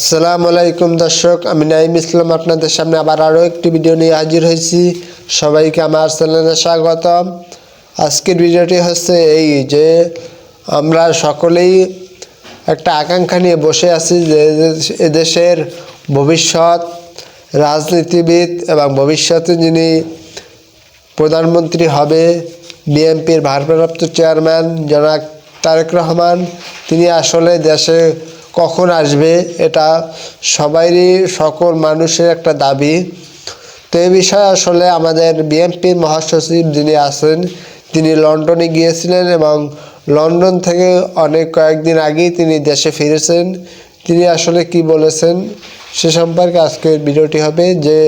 আসসালামু আলাইকুম দর্শক, আমি নাইম ইসলাম আপনাদের সামনে আবার আরও একটি ভিডিও নিয়ে হাজির হয়েছি। সবাইকে আমার চ্যানেলে স্বাগতম। আজকের ভিডিওটি হচ্ছে এই যে, আমরা সকলেই একটা আকাঙ্ক্ষা নিয়ে বসে আছি যে এদেশের ভবিষ্যৎ, রাজনীতিবিদ এবং ভবিষ্যতে যিনি প্রধানমন্ত্রী হবে, বিএনপির ভারপ্রাপ্ত চেয়ারম্যান জনাক তারেক রহমান, তিনি আসলে দেশে কখন আসবে এটা সবারই সকল মানুষের একটা দাবি। তো এই বিষয়ে আসলে আমাদের বিএনপির মহাসচিব যিনি আছেন, তিনি লন্ডনে গিয়েছিলেন এবং লন্ডন থেকে অনেক কয়েকদিন আগেই তিনি দেশে ফিরেছেন। তিনি আসলে কি বলেছেন সে সম্পর্কে আজকের ভিডিওটি হবে যে,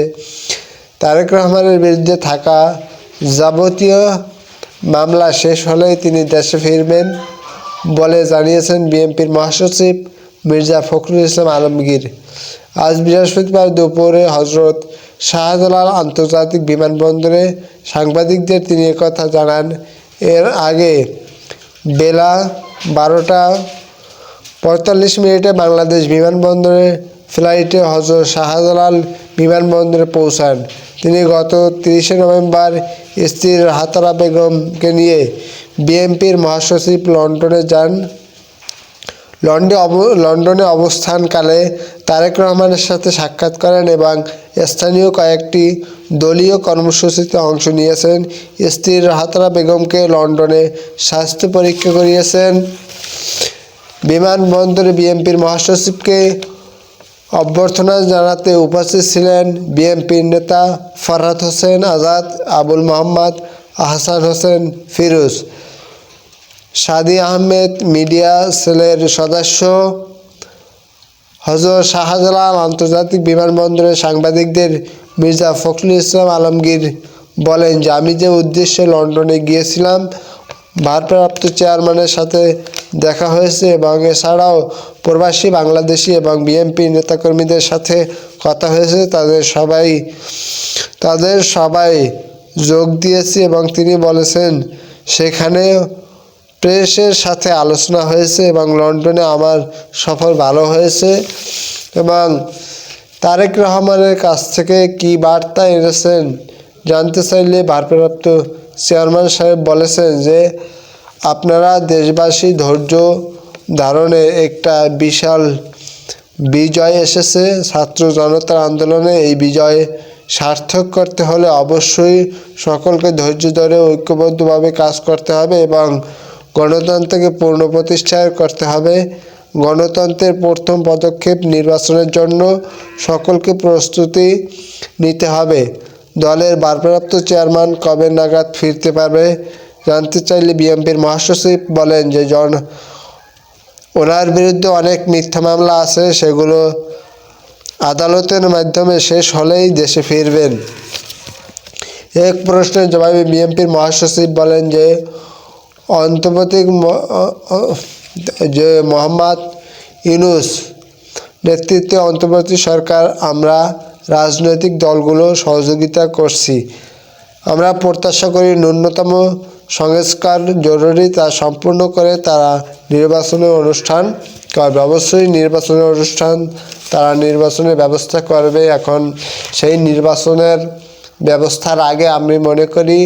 তারেক রহমানের বিরুদ্ধে থাকা যাবতীয় মামলা শেষ হলেই তিনি দেশে ফিরবেন বলে জানিয়েছেন বিএনপির মহাসচিব। মির্জা ফখরুল ইসলাম আলমগীর। আজ বৃহস্পতিবার দুপুরে হজরত শাহজালাল আন্তর্জাতিক বিমানবন্দরে সাংবাদিকদের তিনি কথা জানান। এর আগে বেলা বারোটা পঁয়তাল্লিশ মিনিটে বাংলাদেশ বিমানবন্দরে ফ্লাইটে হজরত শাহজালাল বিমানবন্দরে পৌঁছান। তিনি গত তিরিশে নভেম্বর স্ত্রীর হাতারা বেগমকে নিয়ে বিএনপির মহাসচিব লন্ডনে যান। লন্ডনে অব, লন্ডনে অবস্থানকালে তারেক রহমানের সাথে সাক্ষাৎ করেন এবং স্থানীয় কয়েকটি দলীয় কর্মসূচিতে অংশ নিয়েছেন। স্ত্রীর হাতারা বেগমকে লন্ডনে স্বাস্থ্য পরীক্ষা করিয়েছেন। বিমানবন্দরে বিএনপির মহাসচিবকে অভ্যর্থনা জানাতে উপস্থিত ছিলেন বিএনপির নেতা ফরহাদ হোসেন আজাদ, আবুল মোহাম্মদ, আহসান হোসেন ফিরোজ। সাদি আহমেদ মিডিয়া সেলের সদস্য। হজর শাহজালাল আন্তর্জাতিক বিমানবন্দরে সাংবাদিকদের মির্জা ফখরুল ইসলাম আলমগীর বলেন, যে আমি যে উদ্দেশ্যে লন্ডনে গিয়েছিলাম, ভারপ্রাপ্ত চেয়ারম্যানের সাথে দেখা হয়েছে এবং এছাড়াও প্রবাসী বাংলাদেশি এবং বিএনপি নেতাকর্মীদের সাথে কথা হয়েছে। তাদের সবাই তাদের সবাই যোগ দিয়েছি এবং তিনি বলেছেন, সেখানে প্রেসের সাথে আলোচনা হয়েছে এবং লন্ডনে আমার সফর ভালো হয়েছে এবং তারেক রহমানের কাছ থেকে কি বার্তা এনেছেন জানতে চাইলে ভারপ্রাপ্ত চেয়ারম্যান সাহেব বলেছেন যে, আপনারা দেশবাসী ধৈর্য ধারণে একটা বিশাল বিজয় এসেছে। ছাত্র জনতার আন্দোলনে এই বিজয় সার্থক করতে হলে অবশ্যই সকলকে ধৈর্য ধরে ঐক্যবদ্ধভাবে কাজ করতে হবে এবং গণতন্ত্রকে পূর্ণ প্রতিষ্ঠা করতে হবে। গণতন্ত্রের প্রথম পদক্ষেপ নির্বাচনের জন্য সকলকে প্রস্তুতি নিতে হবে। দলের ভারপ্রাপ্ত চেয়ারম্যান কবে নাগাদ ফিরতে পারবে জানতে চাইলে বিএনপির মহাসচিব বলেন যে, জন ওনার বিরুদ্ধে অনেক মিথ্যা মামলা আছে, সেগুলো আদালতের মাধ্যমে শেষ হলেই দেশে ফিরবেন। এক প্রশ্নের জবাবে বিএনপির মহাসচিব বলেন যে অন্তর্বর্তী ম- অ- অ- যে মোহাম্মদ ইউনুস নেতৃত্বে অন্তর্বর্তী সরকার, আমরা রাজনৈতিক দলগুলো সহযোগিতা করছি। আমরা প্রত্যাশা করি ন্যূনতম সংস্কার জরুরি তা সম্পূর্ণ করে তারা নির্বাচনের অনুষ্ঠান করবে। অবশ্যই নির্বাচনের অনুষ্ঠান তারা নির্বাচনের ব্যবস্থা করবে। এখন সেই নির্বাচনের ব্যবস্থার আগে আমি মনে করি,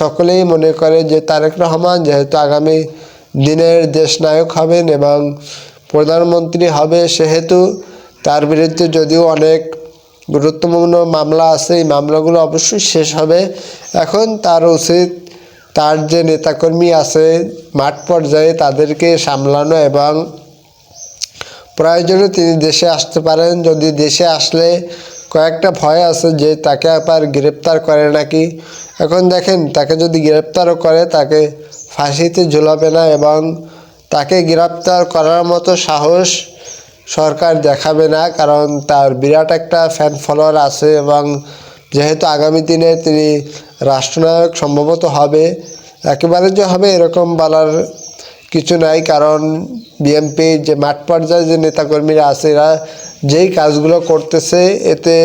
সকলেই মনে করে যে তারেক রহমান যেহেতু আগামী দিনের দেশনায়ক হবেন এবং প্রধানমন্ত্রী হবে, সেহেতু তার বিরুদ্ধে যদিও অনেক গুরুত্বপূর্ণ মামলা আছে, এই মামলাগুলো অবশ্যই শেষ হবে। এখন তার উচিত তার যে নেতাকর্মী আছে মাঠ পর্যায়ে তাদেরকে সামলানো এবং প্রয়োজনে তিনি দেশে আসতে পারেন। যদি দেশে আসলে কয়েকটা ভয় আছে যে তাকে আবার গ্রেপ্তার করে নাকি? এখন দেখেন, তাকে যদি গ্রেপ্তারও করে, তাকে ফাঁসিতে ঝুলাবে না এবং তাকে গ্রেপ্তার করার মতো সাহস সরকার দেখাবে না, কারণ তার বিরাট একটা ফ্যান ফলোয়ার আছে এবং যেহেতু আগামী দিনে তিনি রাষ্ট্রনায়ক সম্ভবত হবে, একেবারে যে হবে এরকম বলার কিছু নাই, কারণ বিএনপি যে মাঠ পর্যায়ে যে নেতাকর্মীরা আছে, এরা যেই কাজগুলো করতেছে, এতে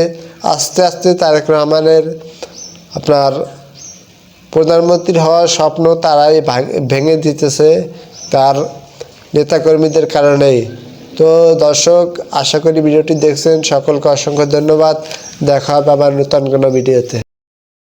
আস্তে আস্তে তারেক রহমানের আপনার প্রধানমন্ত্রী হওয়ার স্বপ্ন তারাই ভেঙে দিতেছে তার নেতাকর্মীদের কারণেই। তো দর্শক, আশা করি ভিডিওটি দেখছেন। সকলকে অসংখ্য ধন্যবাদ। দেখা হবে আবার নতুন কোনো ভিডিওতে।